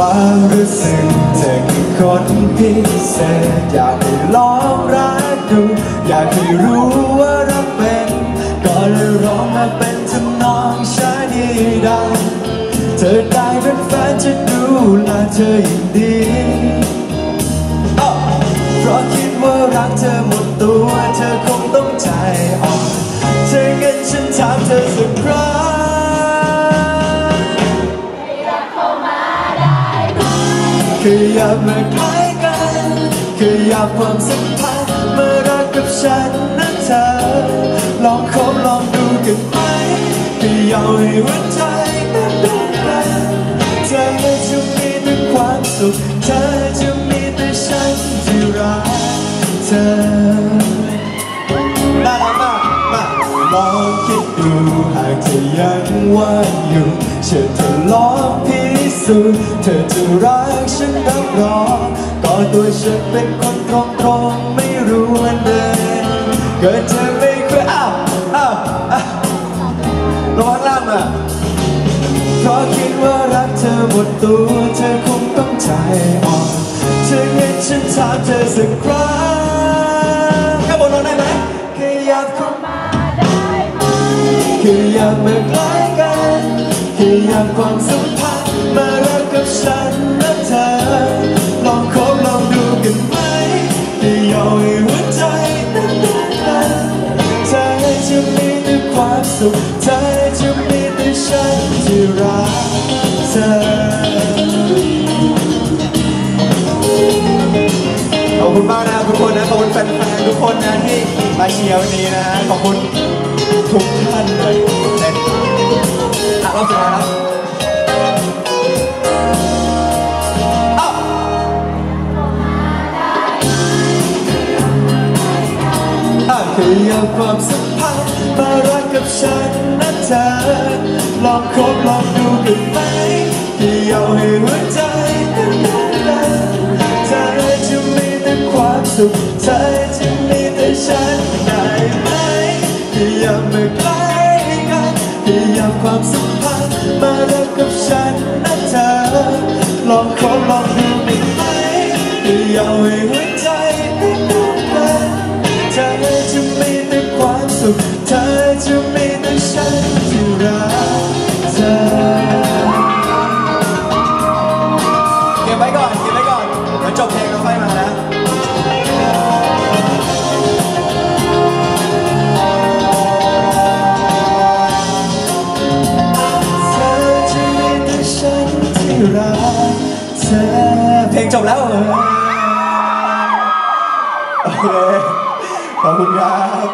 ความรู้สึกเธอคือคนพิเศษอยากให้ลองรักดู อยากให้รู้ว่ารักเป็น ก็เลยร้องมาเป็นทำนองชาดีดังเธอได้เป็นแฟนจะดูแลเธออย่างดี เพราะคิดว่ารักเธอหมดตัวเธอคงต้องใจอ่อน คืออยากมาใกล้กันคืออยากความสัมพันธ์มารักกับฉันนะเธอ ลองคบลองดูกันไหมคืออยากให้หัวใจนั้นดูกันเธอจะมีแต่ความสุขเธอจะมีแต่ฉันที่รักเธอน่ารักมากมาลองคิดดูหากเธอยังว่างอยู่เชิญเธอลองพิ สูจน์เธอจะรักฉันรับรองก็ตัวฉันเป็นคนตรงตรงไม่รู้วันเดินเกิดเธอไม่เคยอ้าวอ้าวอ้าวระวังล่างอะเพราะคิดว่ารักเธอหมดตัวเธอคงต้องใจอ่อนเธอเห็นฉันถามเธอสักครั้งข้าบนนอนได้ไหมแค่อยากเข้ามาคืออยากมาใกล้กันคืออยากความสัมพันธ์ มารักกับฉันและเธอ ลองคบลองดูกันไหมที่ยากให้หัวใจนั้นรักกันเธอจะมีแต่ความสุขเธอจะมีแต่ฉันที่รักเธอขอบคุณมากนะทุกคนนะขอบคุณแฟนๆทุกคนนะที่มาเชียร์วันนี้นะฮะขอบคุณทุกท่านเลยเล่นอะรอบสุดท้ายแล้ว อะคืออยากความสัมพันธ์มารักกับฉันนะเธอลองคบลองดูกันไหมที่อยาให้หัวใจนั้นรักกันเธอจะมีแต่ความสุขเธอจะมีแต่ฉันได้ไหมที่อยากมาใกล้กันที่อยากความสัมพันธ์มารักกับฉันนะเธอลองคบลองดูกันไหมที่อยาให้หัวใจ ไว้ก่อนเก็บไว้ก่อนเดี๋ยวจบเพลงแล้วค่อยมานะเธอจะมีแต่ฉันที่รักเธอเพลงจบแล้วเหรอโอเคขอบคุณครับ